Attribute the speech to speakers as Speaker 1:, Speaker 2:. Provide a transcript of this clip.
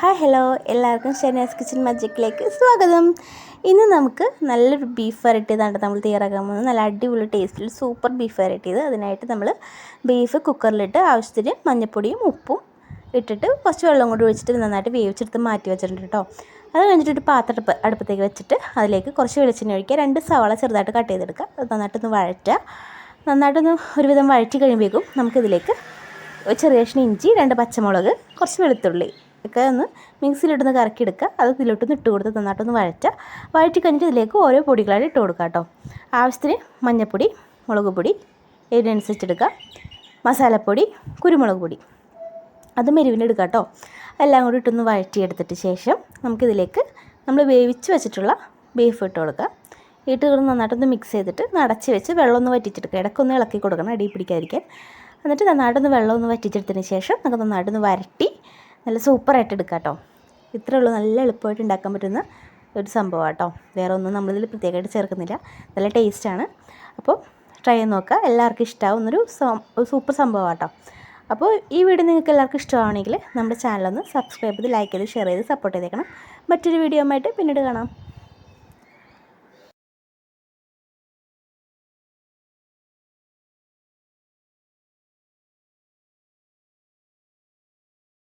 Speaker 1: Hi hello എല്ലാവർക്കും ഷെനാസ് kitchen മജിക്കിലേക്ക് സ്വാഗതം. ഇന്ന് നമുക്ക് നല്ലൊരു ബീഫ് വരട്ടിയതാണ് നമ്മൾ തയ്യാറാക്കാൻ പോകുന്നത്. നല്ല അടിപൊളി ടേസ്റ്റിൽ സൂപ്പർ ബീഫ് വരട്ടിയത്. അതിനായിട്ട് നമ്മൾ ബീഫ് കുക്കറിലിട്ട് ആവശ്യത്തിന് മഞ്ഞൾപ്പൊടിയും ഉപ്പും ഇട്ടിട്ട് കുറച്ച് വെള്ളം കൊണ്ട് ഒഴിച്ചിട്ട് നന്നായിട്ട് വേവിച്ചെടുത്ത് മാറ്റി വെച്ചിട്ടുണ്ട് കേട്ടോ അത് കഴിഞ്ഞിട്ട് ഒരു പാത്രം അടുപ്പത്തേക്ക് വെച്ചിട്ട് അതിലേക്ക് കുറച്ച് വെളിച്ചെണ്ണ ഒഴിക്കുക. രണ്ട് സവാള ചെറുതായിട്ട് കട്ട് ചെയ്തെടുക്കുക. അത് നന്നായിട്ടൊന്ന് വഴറ്റുക. നന്നായിട്ടൊന്ന് ഒരുവിധം വഴറ്റി കഴിയുമ്പോഴേക്കും നമുക്കിതിലേക്ക് ചെറിയ കഷ്ണം ഇഞ്ചി രണ്ട് പച്ചമുളക് കുറച്ച് വെളുത്തുള്ളി ഒക്കെ ഒന്ന് മിക്സിയിലിട്ടൊന്ന് കറക്കിയെടുക്കുക. അത് ഇതിലോട്ടൊന്ന് ഇട്ട് കൊടുത്ത് നന്നായിട്ടൊന്ന് വഴറ്റുക. വഴറ്റി കഴിഞ്ഞിട്ട് ഇതിലേക്ക് ഓരോ പൊടികളായിട്ട് ഇട്ട് കൊടുക്കുക കേട്ടോ. ആവശ്യത്തിന് മഞ്ഞൾപ്പൊടി മുളക് പൊടി എരിവനുസരിച്ചെടുക്കുക മസാലപ്പൊടി കുരുമുളക് പൊടി അത് മെരുവിനെടുക്കുക കേട്ടോ. എല്ലാം കൂടി ഇട്ടൊന്ന് വഴറ്റിയെടുത്തിട്ട് ശേഷം നമുക്കിതിലേക്ക് നമ്മൾ വേവിച്ച് വെച്ചിട്ടുള്ള ബീഫ് ഇട്ട് കൊടുക്കുക. ഇട്ട് നന്നായിട്ടൊന്ന് മിക്സ് ചെയ്തിട്ട് നടച്ച് വെച്ച് വെള്ളം ഒന്ന് വറ്റിച്ചെടുക്കുക. ഇടയ്ക്കൊന്ന് ഇളക്കി കൊടുക്കണം അടി പിടിക്കാതിരിക്കാൻ. എന്നിട്ട് നന്നായിട്ടൊന്ന് വെള്ളം ഒന്ന് വറ്റിച്ചെടുത്തതിന് ശേഷം നമുക്ക് നന്നായിട്ടൊന്ന് വരട്ടി നല്ല സൂപ്പറായിട്ട് എടുക്കാം കേട്ടോ. ഇത്രേ ഉള്ളൂ. നല്ല എളുപ്പമായിട്ട് ഉണ്ടാക്കാൻ പറ്റുന്ന ഒരു സംഭവം കേട്ടോ വേറെ ഒന്നും നമ്മളിതിൽ പ്രത്യേകമായിട്ട് ചേർക്കുന്നില്ല. നല്ല ടേസ്റ്റാണ് അപ്പോൾ ട്രൈ ചെയ്ത് നോക്കുക. എല്ലാവർക്കും ഇഷ്ടമാവുന്നൊരു സൂപ്പർ സംഭവം കേട്ടോ അപ്പോൾ ഈ വീഡിയോ നിങ്ങൾക്ക് എല്ലാവർക്കും ഇഷ്ടമാണെങ്കിൽ നമ്മുടെ ചാനലൊന്ന് സബ്സ്ക്രൈബ് ചെയ്ത് ലൈക്ക് ചെയ്ത് ഷെയർ ചെയ്ത് സപ്പോർട്ട് ചെയ്തേക്കണം. മറ്റൊരു വീഡിയോ ആയിട്ട് പിന്നീട് കാണാം.